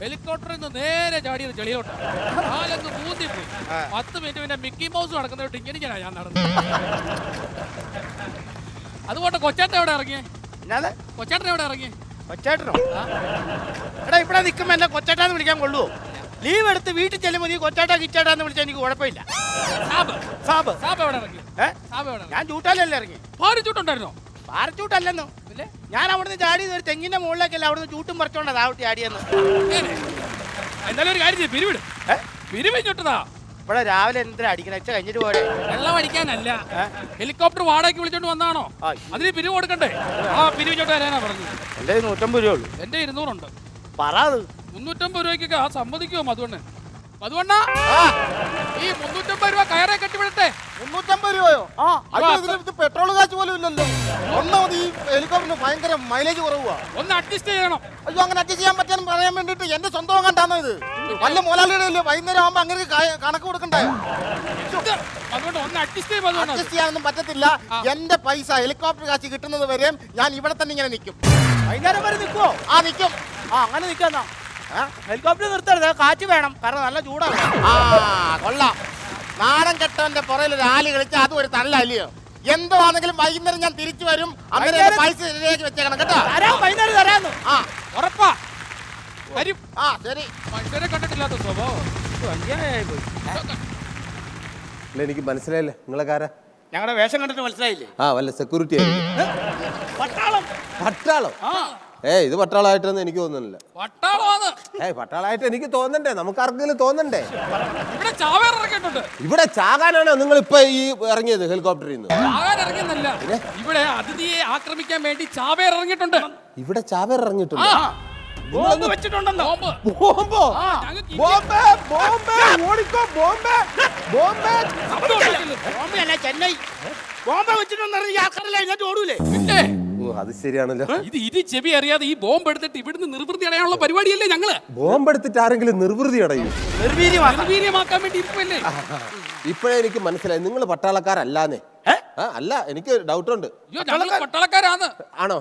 ഹെലികോപ്റ്ററിൽ നിന്ന് നേരെ ചാടിയത് ചെളിയിലോട്ട്. കാലങ്ങ് കൂന്തിപ്പോയി പത്ത് മിനിറ്റ് പിന്നെ മിക്കി മൗസ് നടക്കുന്ന ഇങ്ങനെ ഞാൻ നടന്നു അതുകൊണ്ട് കൊച്ചേട്ടൻ എവിടെ ഇറങ്ങിയേ? കൊച്ചേട്ടൻ എവിടെ ഇറങ്ങിയേ? കൊച്ചേട്ടനോ? എടാ ഇവിടെ നിൽക്കുമ്പോ എന്നെ കൊച്ചേട്ടാന്ന് വിളിക്കാൻ കൊള്ളുവോ? ലീവ് എടുത്ത് വീട്ടിൽ ചെല്ലുമ്പോൾ നീ കൊച്ചേട്ടാ കിച്ചേട്ടാന്ന് വിളിച്ചാൽ എനിക്ക് കുഴപ്പമില്ല. സാബ്. സാബ്. സാബ് എവിടെ ഇറങ്ങി? ഏ? സാബ് എവിടെ ഇറങ്ങി? ഞാൻ ചൂട്ടാലല്ലേ ഇറങ്ങി? പാരച്ചൂട്ടുണ്ടായിരുന്നോ? പാരച്ചൂട്ടല്ലെന്നോ? ഞാൻ അവിടുന്ന് ചാടി ഒരു തെങ്ങിന്റെ മുകളിലേക്കല്ല അവിടുന്ന് ചൂട്ടും പറിച്ചോണ്ടാ താവട്ടി ചാടിയെന്ന്. എന്നാലും ഒരു കാര്യം ചെയ്യ്, പിരിവിട്. പിരിവിഞ്ഞിട്ടതാ ഇവിടെ രാവിലെ എന്തിനാ അടിക്കണ? എച്ച കഴിഞ്ഞിട്ട് പോരെ. വെള്ളം അടിക്കാനല്ല. ഹെലികോപ്റ്റർ വാടകയ്ക്ക് വിളിച്ചോണ്ട് വന്നാണോ? ആ. അതിന് പിരിവ് കൊടുക്കണ്ടേ? ആ പിരിവ് ചോട്ട് വരാനാ പറഞ്ഞത്. എന്റെ നൂറ്റമ്പത് രൂപ ഉള്ളു. എന്റെ ഇരുന്നൂറുണ്ട്. പറ അത്. മുന്നൂറ്റമ്പത് രൂപയ്ക്കൊക്കെ ആ സമ്മതിക്കുമോ മധുവണ്ണൻ? മധുവണ്ണ ഈ മുന്നൂറ്റമ്പത് രൂപ കയറെ കെട്ടിവിടട്ടെ. മുന്നൂറ്റമ്പത് രൂപയോ? ആ അയ്യോ ഇതിന് ഇത് പെട്രോൾ കാശ് പോലും ഇല്ലല്ലോ. ഒന്നാമത് ഈ ഹെലികോപ്റ്ററിന് ഭയങ്കര മൈലേജ് കുറവാ ഒന്ന് അഡ്ജസ്റ്റ് ചെയ്യണം. അയ്യോ അങ്ങനെ അഡ്ജസ്റ്റ് ചെയ്യാൻ പറ്റാന്ന് പറയാൻ വേണ്ടിട്ട് എന്റെ സ്വന്തം കണ്ടാന്നോ ഇത്? വല്ല മുതലാളിയുടെ അല്ലേ വൈകുന്നേരം ആകുമ്പോ അങ്ങനെ കണക്ക് കൊടുക്കണ്ടേ? ഇത് അതുകൊണ്ട് ഒന്ന് അഡ്ജസ്റ്റ് ചെയ്യും മധുവണ്ണ അഡ്ജസ്റ്റ് ചെയ്യാനൊന്നും പറ്റത്തില്ല. എന്റെ പൈസ ഹെലികോപ്റ്റർ കാശ് കിട്ടുന്നത് വരെയും ഞാൻ ഇവിടെ തന്നെ ഇങ്ങനെ നിൽക്കും വൈകുന്നേരം വരെ നിൽക്കുവോ ആ നിൽക്കും ആ അങ്ങനെ നിൽക്കാന്നാ ഹെലികോപ്റ്റർ നിർത്തരുത്. കാറ്റ് വേണം. കാരണം നല്ല ചൂടാണ്. ആ കൊള്ളാം. നാടൻ കെട്ടവന്റെ പുറയിൽ ഒരു ആൽ കളിച്ച അതും ഒരു തള്ളല്ലയോ എന്തോ ആണെങ്കിലും വൈകുന്നേരം ഞാൻ തിരിച്ചു വരും. അങ്ങനെ എന്റെ പൈസ ശരിയാക്കി വെച്ചേക്കണം കേട്ടോ? തരാം വൈകുന്നേരം തരാന്ന്. ആ. ഉറപ്പാ. വരും. ആ ശരി. മനുഷ്യരെ കണ്ടിട്ടില്ലാത്ത സ്വഭാവം. അല്ല എനിക്ക് മനസ്സിലായില്ലേ. നിങ്ങളെ കാരാ ഞങ്ങളുടെ വേഷം കണ്ടിട്ട് മനസ്സിലായില്ലേ? ആ വല്ല സെക്യൂരിറ്റി പട്ടാളം. പട്ടാളം? ആ. ഏ ഇത് പട്ടാളമായിട്ടൊന്നും എനിക്ക് തോന്നുന്നില്ല. പട്ടാളമാണ്. ഏയ് പട്ടാളായിട്ട് എനിക്ക് തോന്നണ്ടേ. നമുക്ക് ആർക്കെങ്കിലും തോന്നണ്ടേ? ഇവിടെ ചാവേർ ഇറക്കിയിട്ടുണ്ട് ഇവിടെ ചാകാനാണോ നിങ്ങൾ ഇപ്പൊ ഈ ഇറങ്ങിയത് ഹെലികോപ്റ്ററിൽ നിന്ന്? ഇറങ്ങിയെന്നല്ല. ഇവിടെ അതിഥിയെ ആക്രമിക്കാൻ വേണ്ടി ചാവേർ ഇറങ്ങിയിട്ടുണ്ട്. ഇവിടെ ചാവേർ ആ. ഇറങ്ങിയിട്ടുണ്ട് ബോംബ് വെച്ചിട്ടുണ്ടെന്നോ. ബോംബ്. ബോംബോ? ഞങ്ങൾക്ക് ഈ- ബോംബെ ബോംബെ ഓടിക്കോ ബോംബെ ബോംബെ. ശബ്ദം അല്ല ചെന്നൈ. ബോംബെ വെച്ചിട്ടുണ്ടെന്ന് ആൾക്കാരല്ലേ എന്നിട്ട് ഓടൂലേ? പിന്നെ അത് ശരിയാണല്ലോ. ഇത് ഇത് ചെവി അറിയാതെ ഈ ബോംബ് എടുത്തിട്ട് ഇവിടുന്ന് നിർവൃത്തി അടയാനുള്ള പരിപാടിയല്ലേ ഞങ്ങൾ? ബോംബ് എടുത്തിട്ട് ആരെങ്കിലും നിർവൃതി അടയും. നിർവീര്യമാക്കാൻ വേണ്ടി ഇരിക്കുമല്ലേ ഇപ്പോഴേ എനിക്ക് മനസ്സിലായി. നിങ്ങൾ പട്ടാളക്കാരല്ലാന്നേ. ആ അല്ല എനിക്ക് ഡൗട്ട് ഉണ്ട് അയ്യോ ഞങ്ങൾ പട്ടാളക്കാരാണ്. ആണോ?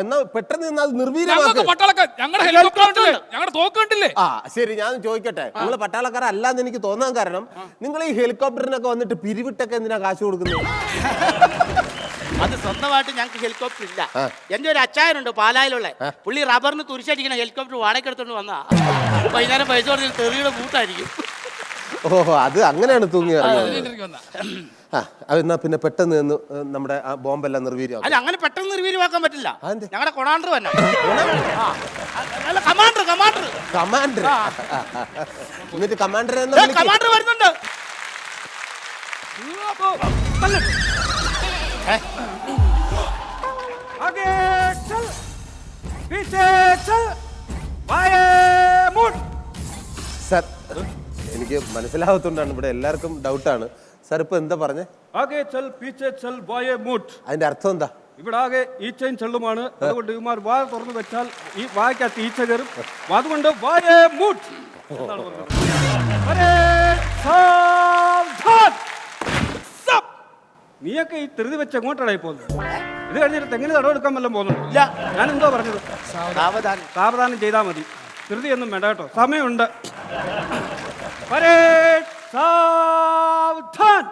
എന്നാ പെട്ടെന്ന് നിന്ന് അത് ഞങ്ങൾക്ക് നിർവീര്യമാക്ക് പട്ടാളക്കാർ ഞങ്ങളുടെ ഹെലികോപ്റ്റർ കണ്ടില്ലേ ഞങ്ങളുടെ തോക്ക് കണ്ടില്ലേ? ആ ശരി ഞാൻ ചോദിക്കട്ടെ. നിങ്ങൾ പട്ടാളക്കാരല്ലാന്ന് എനിക്ക് തോന്നാൻ കാരണം നിങ്ങൾ ഈ ഹെലികോപ്റ്ററിനൊക്കെ വന്നിട്ട് പിരിവിട്ടൊക്കെ എന്തിനാ കാശ് കൊടുക്കുന്നത്? അത് സ്വന്തമായിട്ട് ഞങ്ങൾക്ക് ഹെലികോപ്റ്റർ ഇല്ല. എന്റെ എന്റെ ഒരു അച്ചായനുണ്ട് പാലായിലുള്ള. പുള്ളി റബ്ബറിന് തുരിശടിക്കുന്ന ഹെലികോപ്റ്റർ വാടക എടുത്തോണ്ട് വന്നാ. വൈകുന്നേരം പൈസ കൊടുത്ത് തെറിയുടെ കൂട്ടായിരിക്കും. ഓഹോ അത് അങ്ങനെയാണ് തൂങ്ങി ഇറങ്ങിയത് ഇതിലേക്ക് വന്നാ. ആ അത് എന്നാ പിന്നെ പെട്ടെന്ന് നിന്ന് നമ്മുടെ ആ ബോംബെല്ലാം നിർവീര്യമാക്കും. അല്ല അങ്ങനെ പെട്ടെന്ന് നിർവീര്യമാക്കാൻ പറ്റില്ല? ഞങ്ങളുടെ കൊണാണ്ടർ? തന്നെ കമാൻഡർ കമാൻഡർ കമാൻഡർ കമാൻഡർ എന്നിട്ട് चल पीछे चल കമാൻഡർ मुड़ സർ എനിക്ക് മനസ്സിലാവത്തോണ്ടാണ് ഇവിടെ എല്ലാവർക്കും ഡൗട്ടാണ്. സർ ഇപ്പൊ എന്താ പറഞ്ഞേ? ആകെ ചൽ പീച്ചെ ചൽ വായെ മൂട്ട് അതിന്റെ അർത്ഥം എന്താ? ഇവിടെ ആകെ ഈച്ചയും ചെള്ളുമാണ് അതുകൊണ്ട് ഇവന്മാർ വായ തുറന്നു വെച്ചാൽ ഈ വായക്കകത്ത് ഈച്ച കയറും. അതുകൊണ്ട് വായെ മൂട്ട് എന്നാണ് പറഞ്ഞത്. നീയൊക്കെ ഈ ധൃതി വെച്ച് എങ്ങോട്ടാണ് പോകുന്നത്? ഇത് കഴിഞ്ഞിട്ട് തെങ്ങിന് തടവെടുക്കാൻ വല്ലതും പോകുന്നുണ്ടോ? ഇല്ല. ഞാൻ എന്തോ പറഞ്ഞത്? സാവധാനം. സാവധാനം ചെയ്താൽ മതി. ധൃതിയൊന്നും വേണ്ട കേട്ടോ. സമയമുണ്ട്. സാവധാൻ.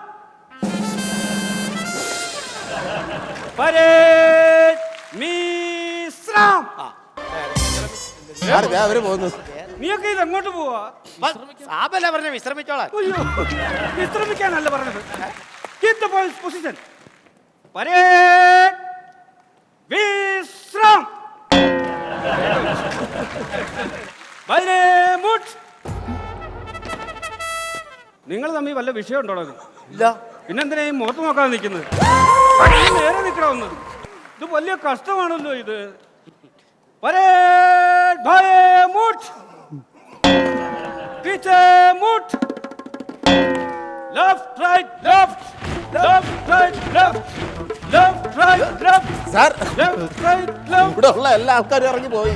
മീശ്രാം. അവർ പോകുന്നു. നീയൊക്കെ ഇത് എങ്ങോട്ട് പോവാ? പറഞ്ഞ വിശ്രമിച്ചോളാം അയ്യോ വിശ്രമിക്കാനല്ല പറഞ്ഞത്. Keep the point position parade വിശ്രാം ബൈരേമുട്ട്. നിങ്ങൾ തമ്മിൽ വല്ല വിഷയം ഉണ്ടോ ഇല്ല. പിന്നെന്തിനാ ഈ മുഖത്ത് നോക്കാൻ നിൽക്കുന്നത്? നേരെ നിൽക്കണമെന്ന് ഇത് വലിയ കഷ്ടമാണല്ലോ ഇത്. പരേഡ് ഭയമൂട്ട് mut. മൂട്ട് left right right, left sir ഇവിടെ ഉള്ള എല്ലാ ആൾക്കാരും ഇറങ്ങി പോയി